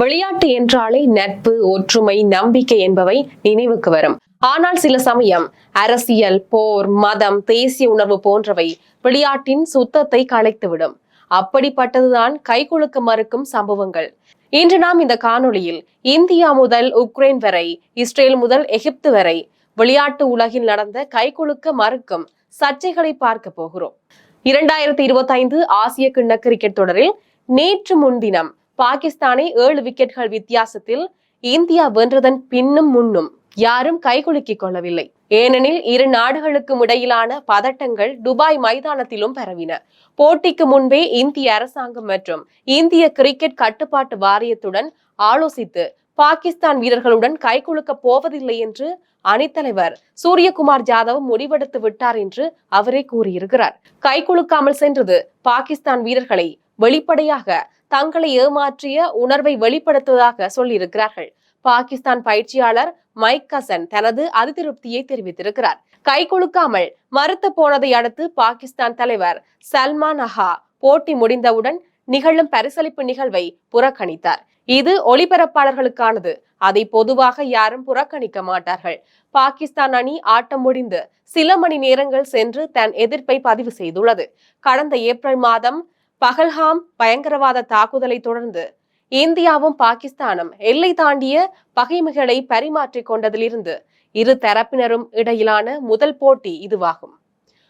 விளையாட்டு என்றாலே நட்பு ஒற்றுமை நம்பிக்கை என்பவை நினைவுக்கு வரும். ஆனால் சில சமயம் அரசியல் போர் மதம் தேசிய உணர்வு போன்றவை விளையாட்டின் சுத்தத்தை கலைத்துவிடும். அப்படிப்பட்டதுதான் கைகுலுக்க மறுக்கும் சம்பவங்கள். இன்று நாம் இந்த காணொளியில் இந்தியா முதல் உக்ரைன் வரை இஸ்ரேல் முதல் எகிப்து வரை விளையாட்டு உலகில் நடந்த கைகுலுக்க மறுக்கும் சர்ச்சைகளை பார்க்க போகிறோம். இரண்டாயிரத்தி இருபத்தி ஐந்து ஆசிய கிண்ண கிரிக்கெட் தொடரில் நேற்று முன்தினம் பாகிஸ்தானை ஏழு விக்கெட்கள் வித்தியாசத்தில் இந்தியா வென்றதன் பின்னும் முன்னும் யாரும் கைகுலுக்கிக் கொள்ளவில்லை. ஏனெனில் இரு நாடுகளுக்கும் இடையிலான பதட்டங்கள் துபாய் மைதானத்திலும் பரவின. போட்டிக்கு முன்பே இந்திய அரசாங்கம் மற்றும் இந்திய கிரிக்கெட் கட்டுப்பாட்டு வாரியத்துடன் ஆலோசித்து பாகிஸ்தான் வீரர்களுடன் கைகுலுக்க போவதில்லை என்று அணித்தலைவர் சூரியகுமார் ஜாதவ் முடிவெடுத்து விட்டார் என்று அவரே கூறியிருக்கிறார். கைகுலுக்காமல் சென்றது பாகிஸ்தான் வீரர்களை வெளிப்படையாக தங்களை ஏமாற்றிய உணர்வை வெளிப்படுத்துவதாக சொல்லியிருக்கிறார்கள். பாகிஸ்தான் பயிற்சியாளர் மைக் கசன் தனது அதிருப்தியை தெரிவித்திருக்கிறார். கை கொடுக்காமல் மறுத்து போனதை அடுத்து பாகிஸ்தான் தலைவர் சல்மான் அஹா போட்டி முடிந்தவுடன் நிகழும் பரிசளிப்பு நிகழ்வை புறக்கணித்தார். இது ஒளிபரப்பாளர்களுக்கானது. அதை பொதுவாக யாரும் புறக்கணிக்க மாட்டார்கள். பாகிஸ்தான் அணி ஆட்டம் முடிந்து சில மணி நேரங்கள் சென்று தன் எதிர்ப்பை பதிவு செய்துள்ளது. கடந்த ஏப்ரல் மாதம் பகல்ஹாம் பயங்கரவாத தாக்குதலை தொடர்ந்து இந்தியாவும் பாகிஸ்தானும் எல்லை தாண்டிய பகைமைகளை பரிமாற்றிக் கொண்டதிலிருந்து இரு தரப்பினரும் இடையிலான முதல் போட்டி இதுவாகும்.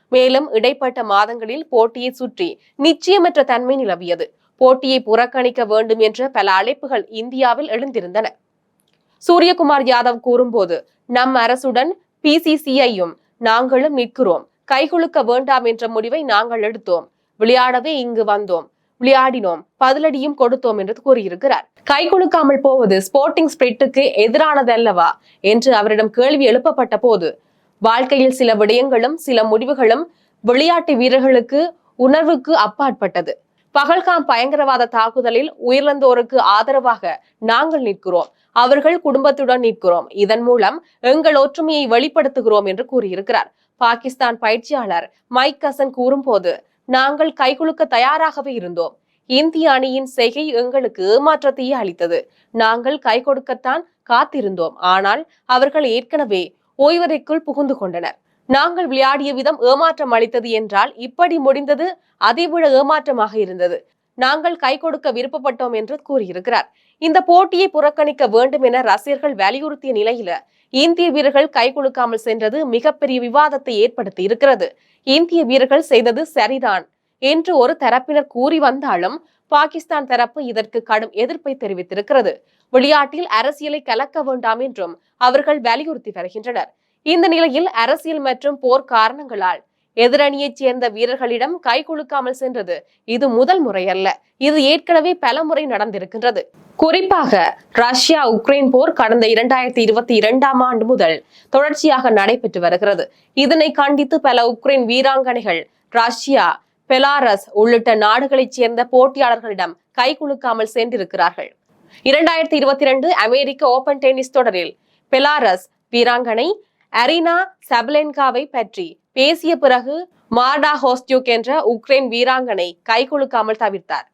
மேலும் இடைப்பட்ட மாதங்களில் போட்டியை சுற்றி நிச்சயமற்ற தன்மை நிலவியது. போட்டியை புறக்கணிக்க வேண்டும் என்ற பல அழைப்புகள் இந்தியாவில் எழுந்திருந்தன. சூரியகுமார் யாதவ் கூறும்போது நம் அரசுடன் பிசிசிஐயும் நாங்களும் நிற்கிறோம். கைகுலுக்க வேண்டாம் என்ற முடிவை நாங்கள் எடுத்தோம். விளையாடவே இங்கு வந்தோம். விளையாடினோம். பதிலடியும் கொடுத்தோம் என்று கூறியிருக்கிறார். கை கொடுக்காமல் போவது ஸ்போர்ட்டிங் ஸ்பிரிட்டுக்கு எதிரானதல்லவா? என்று அவரிடம் கேள்வி எழுப்பப்பட்ட போது வாழ்க்கையில் சில விடயங்களும் சில முடிவுகளும் விளையாட்டு வீரர்களுக்கு உணர்வுக்கு அப்பாற்பட்டது. பகல்காம் பயங்கரவாத தாக்குதலில் உயிரிழந்தோருக்கு ஆதரவாக நாங்கள் நிற்கிறோம். அவர்கள் குடும்பத்துடன் நிற்கிறோம். இதன் மூலம் எங்கள் ஒற்றுமையை வெளிப்படுத்துகிறோம் என்று கூறியிருக்கிறார். பாகிஸ்தான் பயிற்சியாளர் மைக் கசன் கூறும்போது நாங்கள் கைகுலுக்க தயாராகவே இருந்தோம். இந்திய அணியின் செய்கை எங்களுக்கு ஏமாற்றத்தையே அளித்தது. நாங்கள் கை கொடுக்கத்தான் காத்திருந்தோம். ஆனால் அவர்கள் ஏற்கனவே ஓய்வறைக்குள் புகுந்து கொண்டனர். நாங்கள் விளையாடிய விதம் ஏமாற்றம் அளித்தது என்றால் இப்படி முடிந்தது அதைவிட ஏமாற்றமாக இருந்தது. நாங்கள் கை கொடுக்க விருப்பப்பட்டோம் என்று கூறியிருக்கிறார். இந்த போட்டியை புறக்கணிக்க வேண்டும் என ரசிகர்கள் வலியுறுத்திய நிலையில இந்திய வீரர்கள் கை கொடுக்காமல் சென்றது மிகப்பெரிய விவாதத்தை ஏற்படுத்தி இருக்கிறது. இந்திய வீரர்கள் செய்தது சரிதான் என்று ஒரு தரப்பினர் கூறி வந்தாலும் பாகிஸ்தான் தரப்பு இதற்கு கடும் எதிர்ப்பை தெரிவித்திருக்கிறது. விளையாட்டில் அரசியலை கலக்க வேண்டாம் என்றும் அவர்கள் வலியுறுத்தி வருகின்றனர். இந்த நிலையில் அரசியல் மற்றும் போர் காரணங்களால் எதிரணியைச் சேர்ந்த வீரர்களிடம் கை குலுக்காமல் சென்றது. இது முதல் முறையல்ல. இது ஏற்கனவே பல முறை நடந்திருக்கின்றது. குறிப்பாக ரஷ்யா உக்ரைன் போர் கடந்த இரண்டாயிரத்தி இருபத்தி இரண்டாம் ஆண்டு முதல் தொடர்ச்சியாக நடைபெற்று வருகிறது. இதனை கண்டித்து பல உக்ரைன் வீராங்கனைகள் ரஷ்யா பெலாரஸ் உள்ளிட்ட நாடுகளைச் சேர்ந்த போட்டியாளர்களிடம் கை குலுக்காமல் சென்றிருக்கிறார்கள். இரண்டாயிரத்தி இருபத்தி இரண்டு அமெரிக்க ஓபன் டென்னிஸ் தொடரில் பெலாரஸ் வீராங்கனை அரினா சபலென்காவை பற்றி பேசிய பிறகு மார்டா ஹோஸ்டியூக் என்ற உக்ரைன் வீராங்கனை கை குலுக்காமல் தவிர்த்தார்.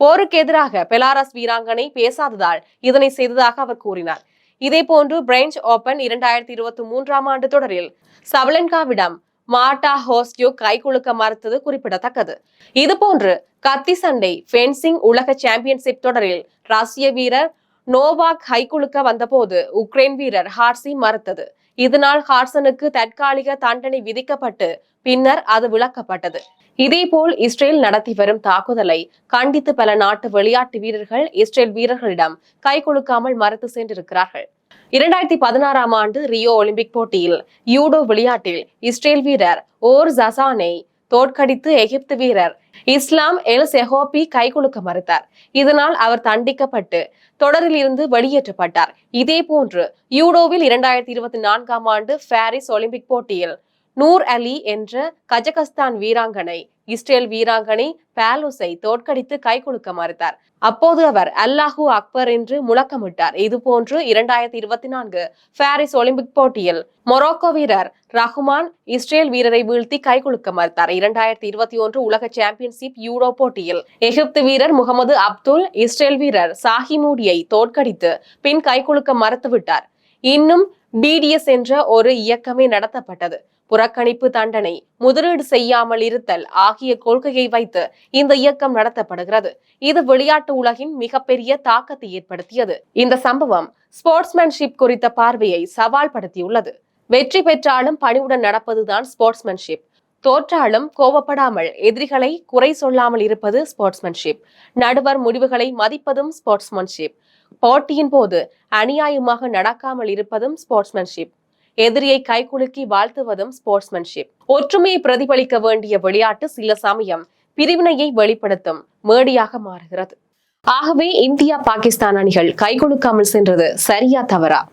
போருக்கு எதிராக பெலாரஸ் வீராங்கனை பேசாததால் இதனை செய்ததாக அவர் கூறினார். இதேபோன்று பிரெஞ்ச் ஓபன் இரண்டாயிரத்தி இருபத்தி மூன்றாம் ஆண்டு தொடரில் சவலென்காவிடம் மார்டா ஹோஸ்டியூக் கை குலுக்க மறுத்தது குறிப்பிடத்தக்கது. இதுபோன்று கத்தி சண்டை ஃபென்சிங் உலக சாம்பியன்ஷிப் தொடரில் ரஷ்ய வீரர் நோவாக் ஹைகுலுக்க வந்தபோது உக்ரைன் வீரர் ஹார்சி மறுத்தது. இதனால் ஹார்சனுக்கு தற்காலிக தண்டனை விதிக்கப்பட்டு பின்னர் அது விளக்கப்பட்டது இதேபோல் இஸ்ரேல் நடத்தி வரும் தாக்குதலை கண்டித்து பல நாட்டு விளையாட்டு வீரர்கள் இஸ்ரேல் வீரர்களிடம் கை கொடுக்காமல் மறுத்து சென்றிருக்கிறார்கள். இரண்டாயிரத்தி பதினாறாம் ஆண்டு ரியோ ஒலிம்பிக் போட்டியில் யூடோ விளையாட்டில் இஸ்ரேல் வீரர் ஓர் ஜசானை தோற்கடித்து எகிப்து வீரர் இஸ்லாம் எல் செஹோபி கைகுலுக்க மறுத்தார். இதனால் அவர் தண்டிக்கப்பட்டு தொடரில் இருந்து வெளியேற்றப்பட்டார். இதே போன்று யூடோவில் இரண்டாயிரத்தி இருபத்தி நான்காம் ஆண்டு பாரிஸ் ஒலிம்பிக் போட்டியில் நூர் அலி என்ற கஜகஸ்தான் வீராங்கனை இஸ்ரேல் வீராங்கனை பாலோஸை தோற்கடித்து கைகுலுக்க மறுத்தார். அப்போது அவர் அல்லாஹூ அக்பர் என்று முழக்கமிட்டார். இதுபோன்று இரண்டாயிரத்தி இருபத்தி நான்கு பாரிஸ் ஒலிம்பிக் போட்டியில் மொரோக்கோ வீரர் ரஹ்மான் இஸ்ரேல் வீரரை வீழ்த்தி கை கொடுக்க மறுத்தார். இரண்டாயிரத்தி இருபத்தி ஒன்று உலக சாம்பியன்ஷிப் யூரோ போட்டியில் எகிப்து வீரர் முகமது அப்துல் இஸ்ரேல் வீரர் சாஹிமூடியை தோற்கடித்து பின் கை கொடுக்க மறுத்துவிட்டார். இன்னும் பிடிஎஸ் என்ற ஒரு இயக்கமே நடத்தப்பட்டது. புறக்கணிப்பு தண்டனை முதலீடு செய்யாமல் இருத்தல் ஆகிய கொள்கையை வைத்து இந்த இயக்கம் நடத்தப்படுகிறது. இது விளையாட்டு உலகின் மிகப்பெரிய தாக்கத்தை ஏற்படுத்தியது. இந்த சம்பவம் ஸ்போர்ட்ஸ்மேன்ஷிப் குறித்த பார்வையை சவால் படுத்தியுள்ளது வெற்றி பெற்றாலும் பணிவுடன் நடப்பதுதான் ஸ்போர்ட்ஸ்மேன்ஷிப். தோற்றாலும் கோவப்படாமல் எதிரிகளை குறை சொல்லாமல் இருப்பது ஸ்போர்ட்ஸ்மேன்ஷிப். நடுவர் முடிவுகளை மதிப்பதும் ஸ்போர்ட்ஸ்மேன்ஷிப். போட்டியின் போது அநியாயமாக நடக்காமல் இருப்பதும் ஸ்போர்ட்ஸ்மேன்ஷிப் எதிரியை கைகுலுக்கி வாழ்த்துவதும் ஸ்போர்ட்ஸ்மேன்ஷிப் ஒற்றுமையை பிரதிபலிக்க வேண்டிய விளையாட்டு சில சமயம் பிரிவினையை வெளிப்படுத்தும் மேடியாக மாறுகிறது. ஆகவே இந்தியா பாகிஸ்தான் அணிகள் கைகொடுக்காமல் சென்றது சரியா தவறா?